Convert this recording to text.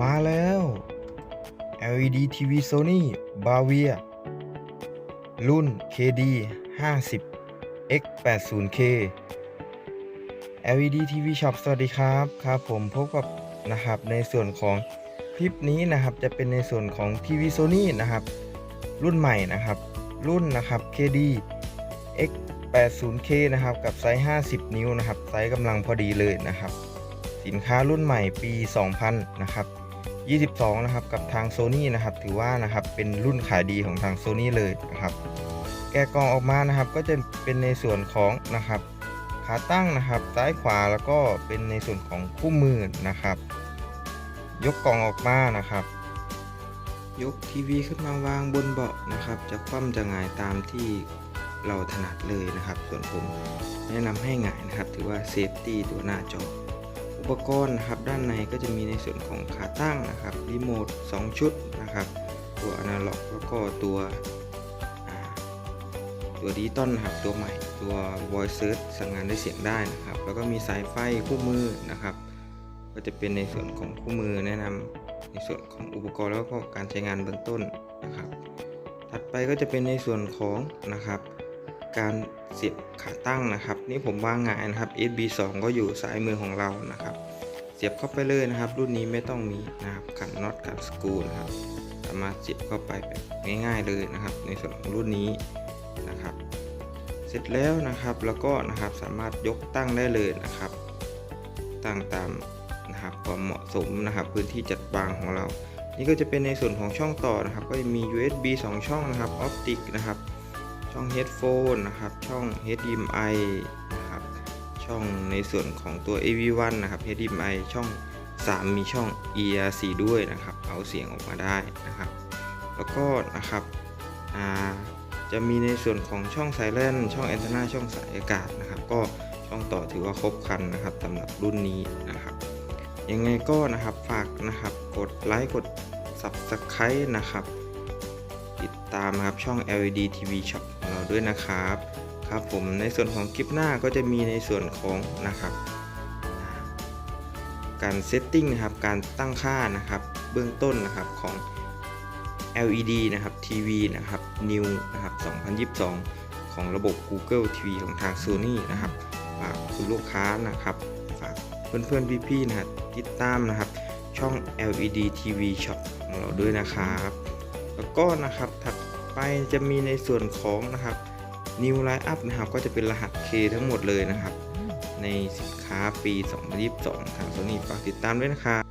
มาแล้ว LED TV Sony Bravia รุ่น KD 50 X 80 K LED TV Shop สวัสดีครับครับผมพบกับนะครับในส่วนของคลิปนี้นะครับจะเป็นในส่วนของ TV Sony นะครับ รุ่นใหม่นะครับ รุ่นนะครับ KD X 80 K นะครับ กับไซส์ 50 นิ้วนะครับ ไซส์กำลังพอดีเลยนะครับ สินค้ารุ่นใหม่ปี 2000 นะครับ 22 นะครับกับทาง Sony นะครับ ถือว่านะครับเป็นรุ่นขายดีของทาง Sony เลยนะครับ แกะกล่องออกมานะครับ ก็จะเป็นในส่วนของนะครับขาตั้งนะครับซ้ายขวาแล้วก็เป็นในส่วนของคู่มือนะครับ ยกกล่องออกมานะครับ ยกทีวีขึ้นมาวางบนเบาะนะครับ จะคว่ำจะหงายตามที่เราถนัดเลยนะครับ ส่วนผมแนะนำให้หงายนะครับ ถือว่าเซฟตี้ตัวหน้าจอ อุปกรณ์นะครับด้านในก็จะมีในส่วนของขาตั้งนะครับรีโมท2 ชุดนะครับ ตัวอนาล็อกแล้วก็ตัวตัวดิจิตอลนะครับตัวใหม่ตัว voice search สั่งงานด้วยเสียงได้นะครับ แล้วก็มีสายไฟคู่มือนะครับ ก็จะเป็นในส่วนของคู่มือแนะนำในส่วนของอุปกรณ์แล้วก็การใช้งานเบื้องต้นนะครับ ถัดไปก็จะเป็นในส่วนของนะครับ การเสียบขาตั้งนะครับ นี่ผมวางงายนะครับ SB2 ก็อยู่ซ้ายมือของเรานะครับ เสียบเข้าไปเลยนะครับ รุ่นนี้ไม่ต้องมีนะครับขันน็อตขันสกรูนะครับสามารถเสียบเข้าไปแบบง่ายๆเลยนะครับ ในส่วนของรุ่นนี้นะครับ เสร็จแล้วนะครับแล้วก็นะครับสามารถยกตั้งได้เลยนะครับ ตั้งตามนะครับความเหมาะสมนะครับ พื้นที่จัดวางของเรา นี่ก็จะเป็นในส่วนของช่องต่อนะครับ ก็จะมี USB 2 ช่องนะครับออปติกนะครับ ช่อง headphone นะครับ ช่อง HDMI นะครับ ช่องในส่วนของตัว AV1 นะครับ HDMI ช่อง 3 มีช่อง ERC ด้วยนะครับ เอาเสียงออกมาได้นะครับ แล้วก็นะครับจะมีในส่วนของช่องสายแล่นช่องแอนเทนาช่องสายอากาศนะครับ ก็ช่องต่อถือว่าครบครันนะครับสำหรับรุ่นนี้นะครับ ยังไงก็นะครับฝากนะครับกดไลค์กด Subscribe นะครับ ตามนะครับช่อง LED TV Shop ของเราด้วยนะครับครับผมในส่วนของคลิปหน้าก็จะมีในส่วนของนะครับ การเซตติ้งนะครับการตั้งค่านะครับเบื้องต้นนะครับของ LED นะครับ TV นะครับ New นะครับ 2022 ของระบบ Google TV ของทาง Sony นะครับฝากคุณลูกค้านะครับฝากเพื่อนๆพี่ๆนะครับติดตามนะครับช่อง LED TV Shop ของเราด้วยนะครับ แล้วก็นะครับถัดไปจะมีในส่วนของนะครับ New Line Up นะครับ ก็จะเป็นรหัส K ทั้งหมดเลยนะครับ ในสินค้าปี 2022ทาง Sony ฝากติดตามด้วยนะครับ